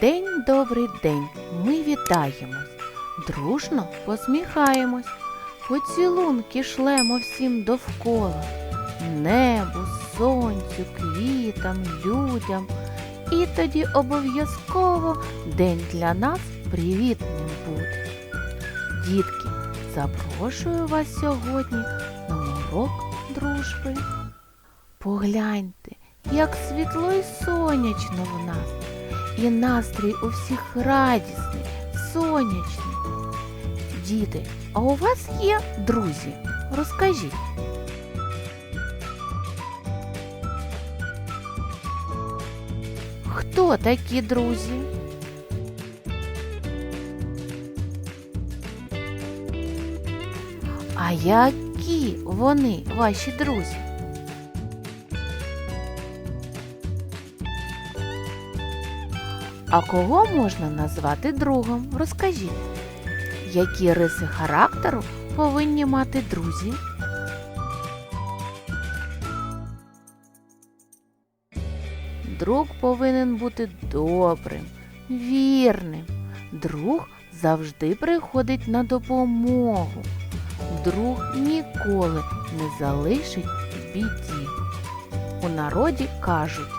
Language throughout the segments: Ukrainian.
День добрий день, ми вітаємось, дружно посміхаємось, поцілунки шлемо всім довкола, небу, сонцю, квітам, людям. І тоді обов'язково день для нас привітним буде. Дітки, запрошую вас сьогодні на урок дружби. Погляньте, як світло і сонячно в нас, і настрій у всіх радісний, сонячний. Діти, а у вас є друзі? Розкажіть. Хто такі друзі? А які вони, ваші друзі? А кого можна назвати другом? Розкажіть. Які риси характеру повинні мати друзі? Друг повинен бути добрим, вірним. Друг завжди приходить на допомогу. Друг ніколи не залишить в біді. У народі кажуть,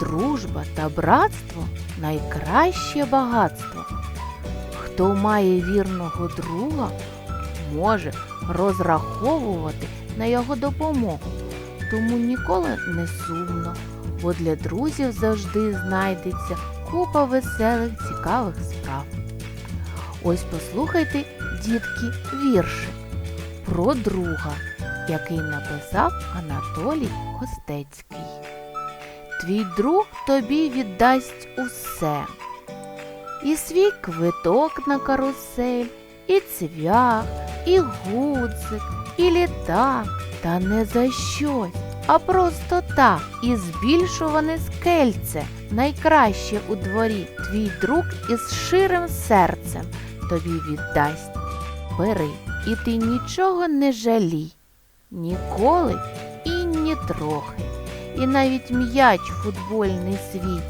дружба та братство найкраще багатство. Хто має вірного друга, може розраховувати на його допомогу, тому ніколи не сумно, бо для друзів завжди знайдеться купа веселих, цікавих справ. Ось послухайте, дітки, віршик про друга, який написав Анатолій Костецький. Твій друг тобі віддасть усе. І свій квиток на карусель, і цвях, і гудзик, і літак, та не за щось, а просто так, і збільшуване скельце, найкраще у дворі, твій друг із ширим серцем тобі віддасть. Бери, і ти нічого не жалій, ніколи і ні трохи. І навіть м'яч футбольний свій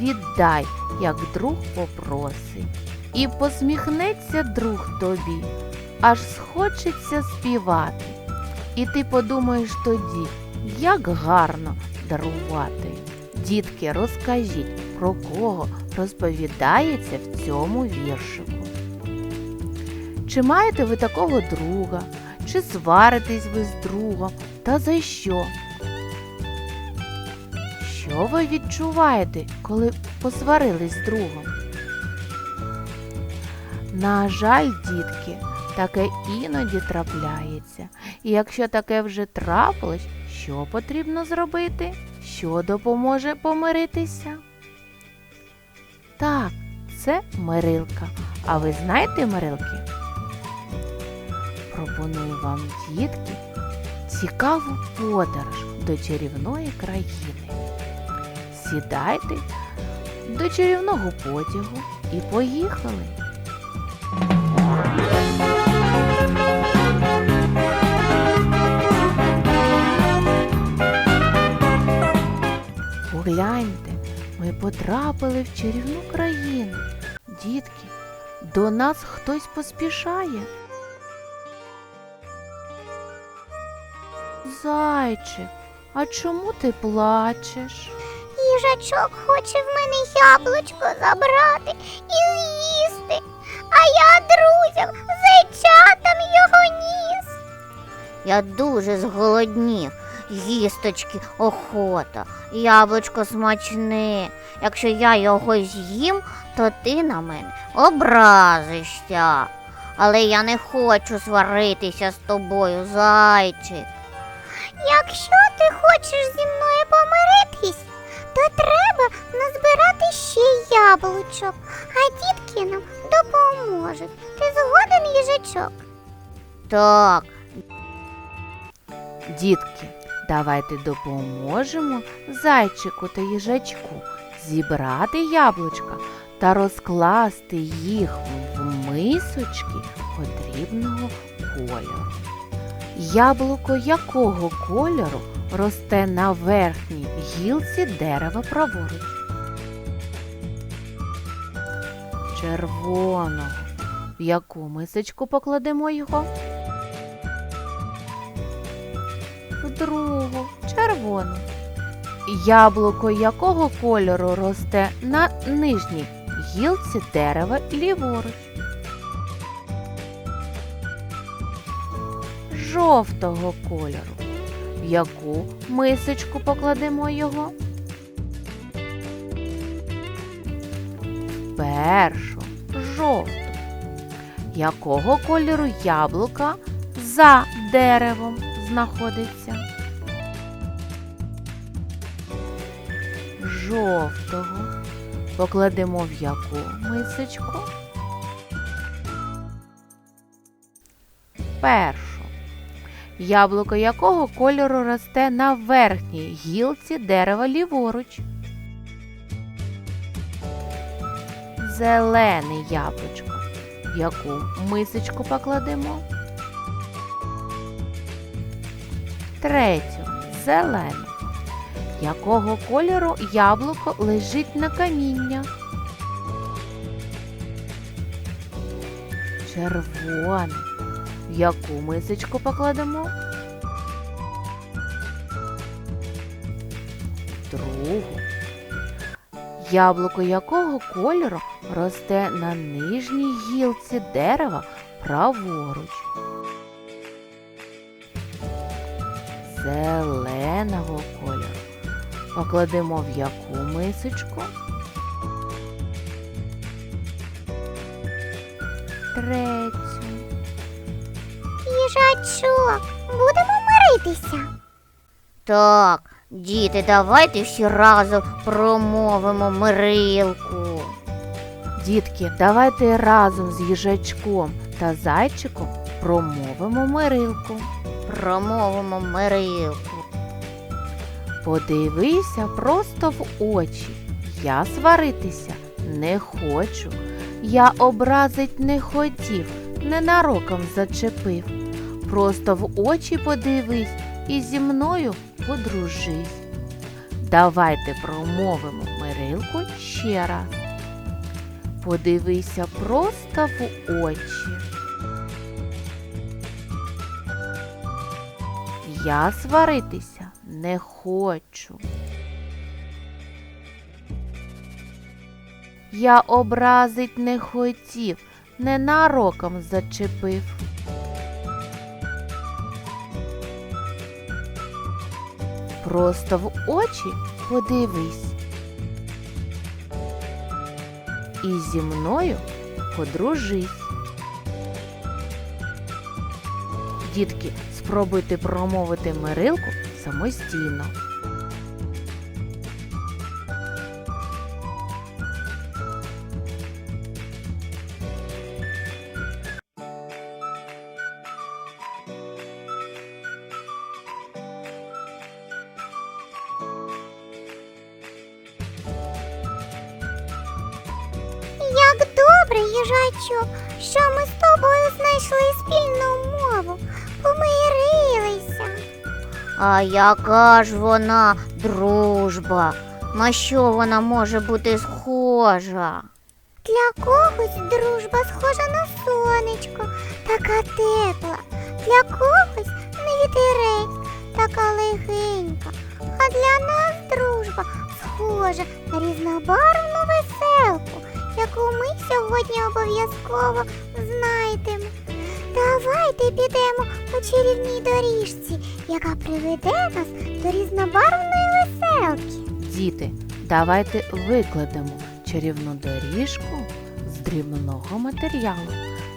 віддай, як друг попросить. І посміхнеться друг тобі, аж схочеться співати. І ти подумаєш тоді, як гарно дарувати. Дітки, розкажіть, про кого розповідається в цьому віршику. Чи маєте ви такого друга, чи сваритесь ви з другом, та за що? Що ви відчуваєте, коли посварились з другом? На жаль, дітки, таке іноді трапляється. І якщо таке вже трапилось, що потрібно зробити? Що допоможе помиритися? Так, це мирилка. А ви знаєте мирилки? Пропоную вам, дітки, цікаву подорож до чарівної країни. Сідайте до чарівного потягу і поїхали. Погляньте, ми потрапили в чарівну країну. Дітки, до нас хтось поспішає. Зайчик, а чому ти плачеш? Їжачок хоче в мене яблучко забрати і з'їсти, а я друзям, зайчатам його ніс. Я дуже зголоднів. Їсточки охота, яблучко смачне. Якщо я його з'їм, то ти на мене образишся. Але я не хочу сваритися з тобою, зайчик. Якщо ти хочеш зі мною помиритись, то треба назбирати ще яблучок, а дітки нам допоможуть. Ти згоден, їжачок? Так. Дітки, давайте допоможемо зайчику та їжачку зібрати яблучка та розкласти їх в мисочки потрібного кольору. Яблуко якого кольору росте на верхній гілці дерева праворуч? Червоного. В яку мисочку покладемо його? В другу, червону. Яблуко якого кольору росте на нижній гілці дерева ліворуч? Жовтого кольору. Яку мисочку покладемо його? Першу, жовту. Якого кольору яблука за деревом знаходиться? Жовтого. Покладемо в яку мисочку? Першу. Яблуко якого кольору росте на верхній гілці дерева ліворуч? Зелене яблучко. В яку мисочку покладемо? Третю. Зелену. Якого кольору яблуко лежить на каміння? Червоне. Яку мисочку покладемо? Другу. Яблуко якого кольору росте на нижній гілці дерева праворуч? Зеленого кольору. Покладемо в яку мисочку? Третю. Їжачок, будемо миритися. Так, діти, давайте всі разом промовимо мирилку. Дітки, давайте разом з їжачком та зайчиком промовимо мирилку. Промовимо мирилку. Подивися просто в очі. Я сваритися не хочу. Я образить не хотів, ненароком зачепив. Просто в очі подивись і зі мною подружись. Давайте промовимо мирилку ще раз. Подивися просто в очі. Я сваритися не хочу. Я образить не хотів, ненароком зачепив. Просто в очі подивись. І зі мною подружись. Дітки, спробуйте промовити мирилку самостійно. Ми з тобою знайшли спільну мову, помирилися. А яка ж вона дружба? На що вона може бути схожа? Для когось дружба схожа на сонечко, така тепла, для когось на вітерець, така легенька. А для нас дружба схожа на різнобарвну веселку, яку ми сьогодні обов'язково знайдемо. Давайте підемо по чарівній доріжці, яка приведе нас до різнобарвної веселки. Діти, давайте викладемо чарівну доріжку з дрібного матеріалу.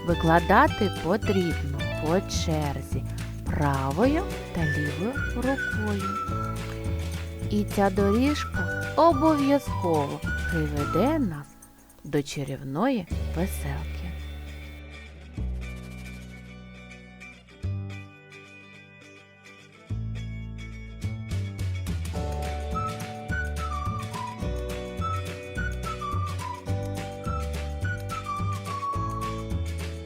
Викладати потрібно по черзі правою та лівою рукою. І ця доріжка обов'язково приведе нас до чарівної веселки.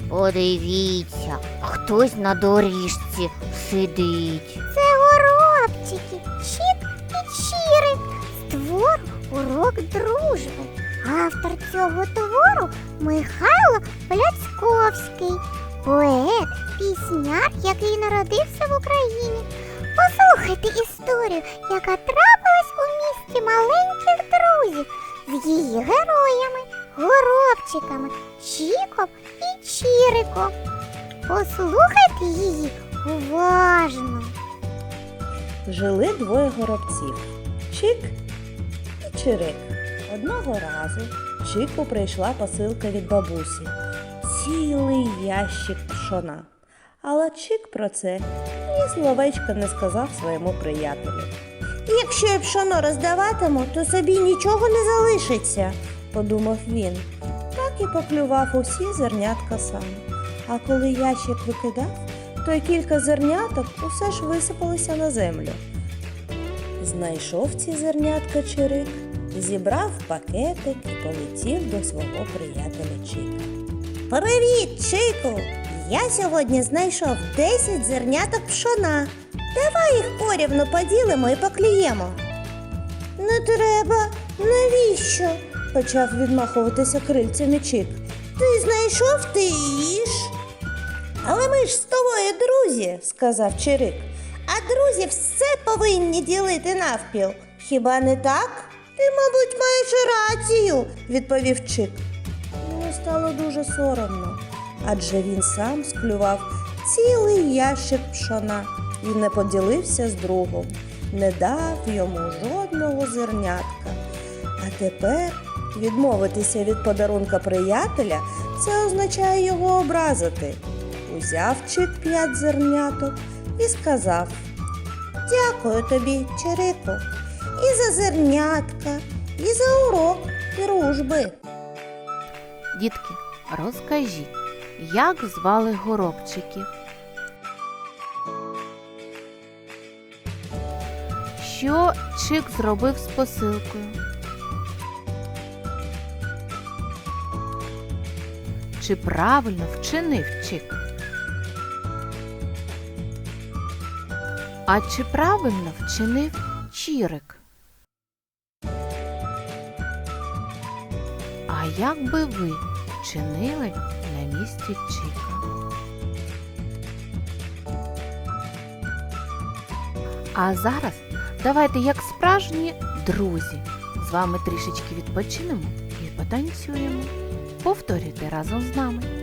Подивіться, хтось на доріжці сидить. Це горобчики, Чік і Чірик. Створ урок дружби. Автор цього твору Михайло Пляцковський, поет, пісняр, який народився в Україні. Послухайте історію, яка трапилась у місті маленьких друзів з її героями, горобчиками, Чіком і Чіриком. Послухайте її уважно. Жили двоє горобців Чик і Чирик. Одного разу Чику прийшла посилка від бабусі. Цілий ящик пшона. Але Чик про це ні словечка не сказав своєму приятелю. Якщо я пшоно роздаватиму, то собі нічого не залишиться, подумав він. Так і поклював усі зернятка сам. А коли ящик викидав, то й кілька зерняток усе ж висипалися на землю. Знайшов ці зернятка Чирик, зібрав пакетик і полетів до свого приятеля Чика. Привіт, Чику! Я сьогодні знайшов 10 зерняток пшона. Давай їх порівну поділимо і поклюємо. Не треба, навіщо? почав відмахуватися крильцями Чик. Ти знайшов ти їж. Але ми ж з тобою друзі, сказав Чирик. А друзі все повинні ділити навпіл. Хіба не так? Ти, мабуть, маєш рацію, відповів Чик. Йому стало дуже соромно, адже він сам склював цілий ящик пшона і не поділився з другом, не дав йому жодного зернятка. А тепер відмовитися від подарунка приятеля це означає його образити. Узяв Чик п'ять зерняток і сказав Дякую тобі, Чирику, і за зернятка, і за урок дружби. Дітки, розкажіть, як звали горобчиків? Що Чик зробив з посилкою? Чи правильно вчинив Чик? А чи правильно вчинив Чірик? Як би ви вчинили на місці Чика? А зараз давайте, як справжні друзі, з вами трішечки відпочинемо і потанцюємо. Повторюйте разом з нами.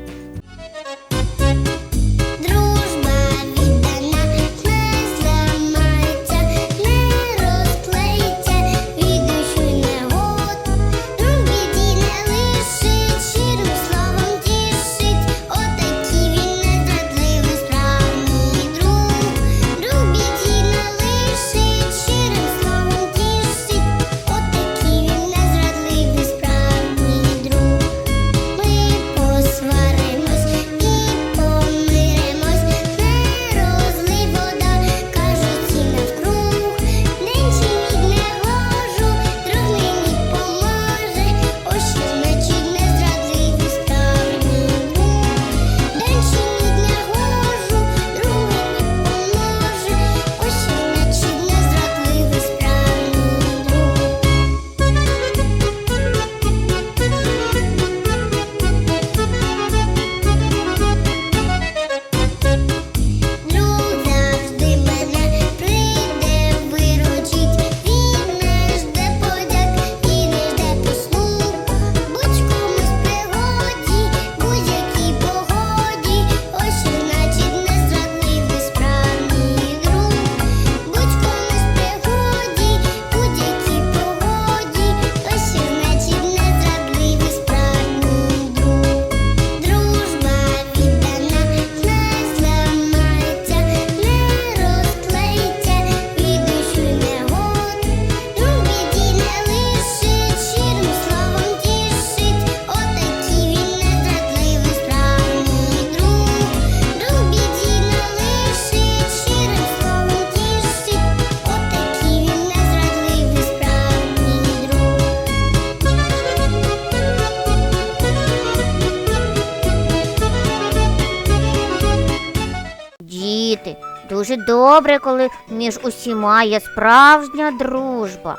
Дуже добре, коли між усіма є справжня дружба.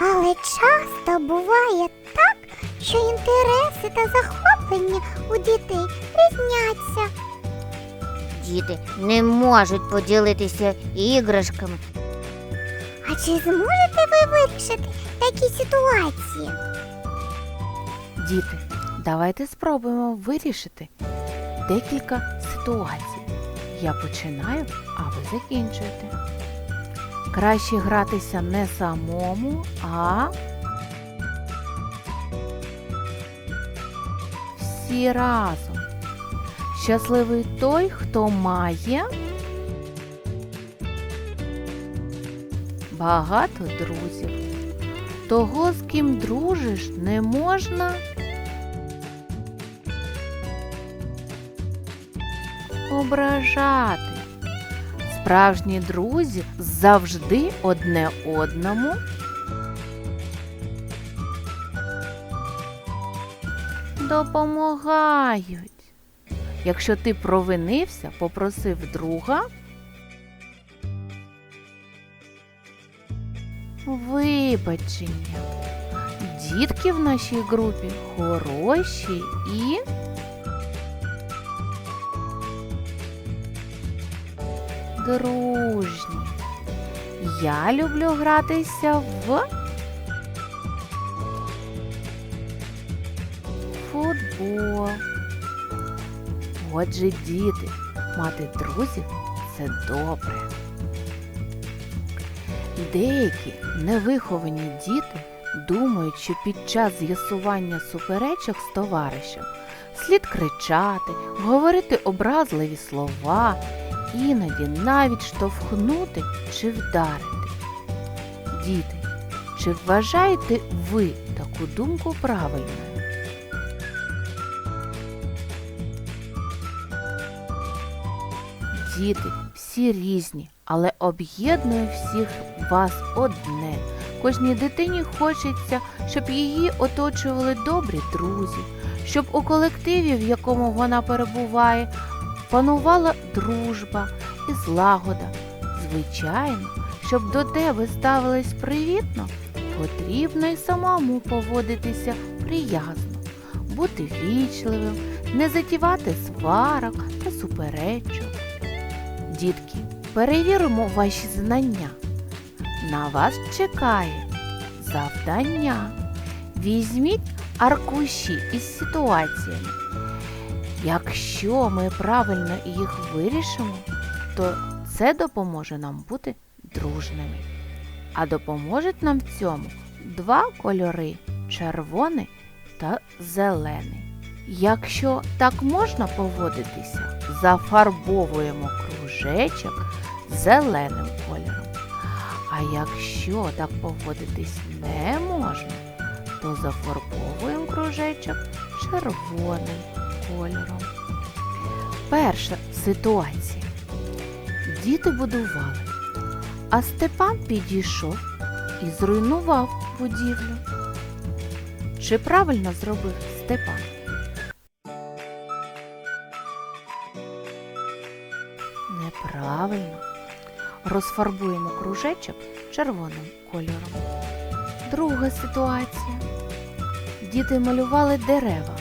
Але часто буває так, що інтереси та захоплення у дітей різняться. Діти не можуть поділитися іграшками. А чи зможете ви вирішити такі ситуації? Діти, давайте спробуємо вирішити декілька ситуацій. Я починаю, а ви закінчуєте. Краще гратися не самому, а всі разом. Щасливий той, хто має багато друзів. Того, з ким дружиш, не можна ображати. Справжні друзі завжди одне одному допомагають. Якщо ти провинився, попросив друга вибачення. Дітки в нашій групі хороші і дружні. Я люблю гратися в футбол. Отже, діти, мати друзів це добре. Деякі невиховані діти думають, що під час з'ясування суперечок з товаришем слід кричати, говорити образливі слова, іноді навіть штовхнути чи вдарити. Діти, чи вважаєте ви таку думку правильною? Діти всі різні, але об'єднує всіх вас одне. Кожній дитині хочеться, щоб її оточували добрі друзі, щоб у колективі, в якому вона перебуває, панувала дружба і злагода. Звичайно, щоб до тебе ставились привітно, потрібно й самому поводитися приязно, бути вічливим, не затівати сварок та суперечок. Дітки, перевіримо ваші знання. На вас чекає завдання. Візьміть аркуші із ситуаціями. Якщо ми правильно їх вирішимо, то це допоможе нам бути дружними. А допоможуть нам в цьому два кольори червоний та зелений. Якщо так можна поводитися, зафарбовуємо кружечок зеленим кольором. А якщо так поводитись не можна, то зафарбовуємо кружечок червоним кольором. Перша ситуація. Діти будували, а Степан підійшов і зруйнував будівлю. Чи правильно зробив Степан? Неправильно. Розфарбуємо кружечок червоним кольором. Друга ситуація. Діти малювали дерева.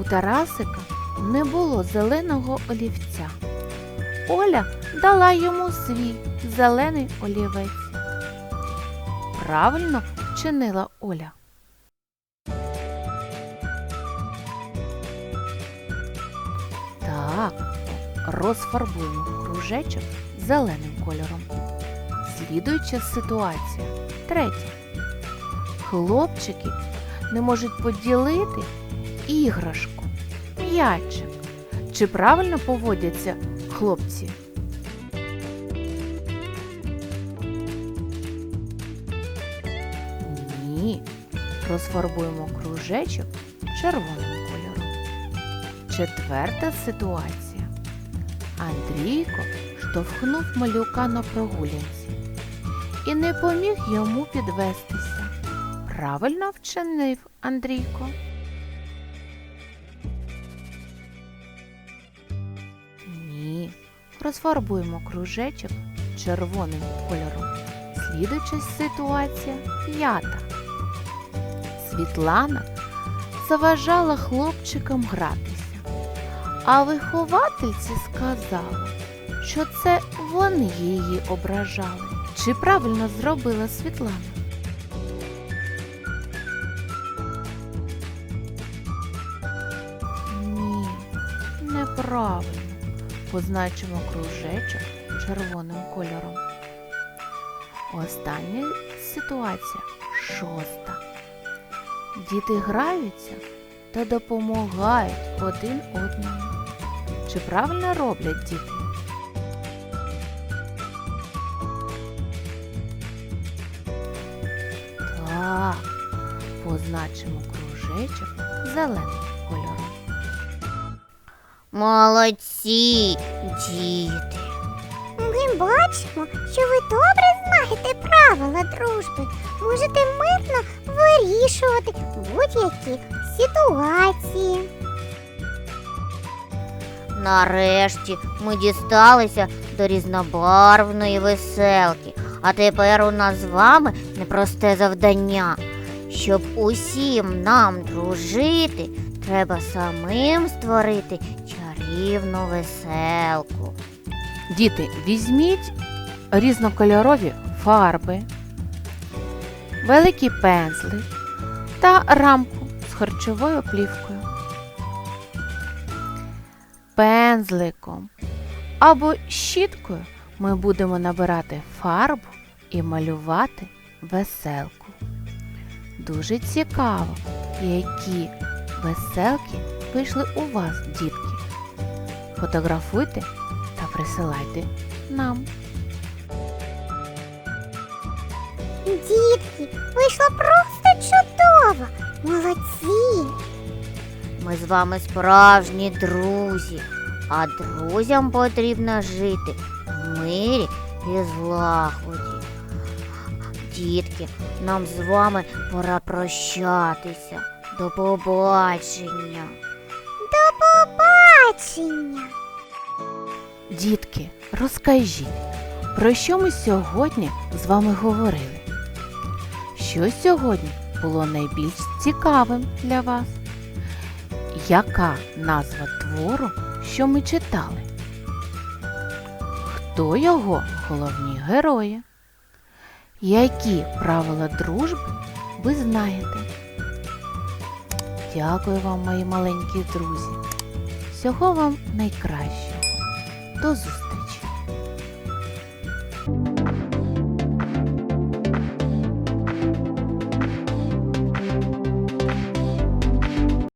У Тарасика не було зеленого олівця. Оля дала йому свій зелений олівець. Правильно вчинила Оля. Так, розфарбуємо кружечок зеленим кольором. Слідуюча ситуація. Третя. Хлопчики не можуть поділити іграшку, м'ячик. Чи правильно поводяться хлопці? Ні. Розфарбуємо кружечок червоним кольором. Четверта ситуація. Андрійко штовхнув малюка на прогулянці і не поміг йому підвестися. Правильно вчинив Андрійко. Розфарбуємо кружечок червоним кольором. Слідуюча ситуація п'ята. Світлана заважала хлопчикам гратися. А виховательці сказали, що це вони її ображали. Чи правильно зробила Світлана? Ні, неправильно. Позначимо кружечок червоним кольором. Остання ситуація шоста. Діти граються та допомагають один одному. Чи правильно роблять діти? Так, позначимо кружечок зеленим кольором. Молодці, діти. Ми бачимо, що ви добре знаєте правила дружби. Можете мирно вирішувати будь-які ситуації. Нарешті ми дісталися до різнобарвної веселки. А тепер у нас з вами непросте завдання. Щоб усім нам дружити, треба самим створити чарівну веселку. Діти, візьміть різнокольорові фарби, великий пензлик та рамку з харчовою плівкою. Пензликом або щіткою ми будемо набирати фарбу і малювати веселку. Дуже цікаво, які веселки вийшли у вас, дітки. Фотографуйте та присилайте нам. Дітки, вийшло просто чудово. Молодці. Ми з вами справжні друзі, а друзям потрібно жити в мирі і злагоді. Дітки, нам з вами пора прощатися. До побачення. Бачення. Дітки, розкажіть, про що ми сьогодні з вами говорили? Що сьогодні було найбільш цікавим для вас? Яка назва твору, що ми читали? Хто його головні герої? Які правила дружби ви знаєте? Дякую вам, мої маленькі друзі. Всього вам найкращого. До зустрічі!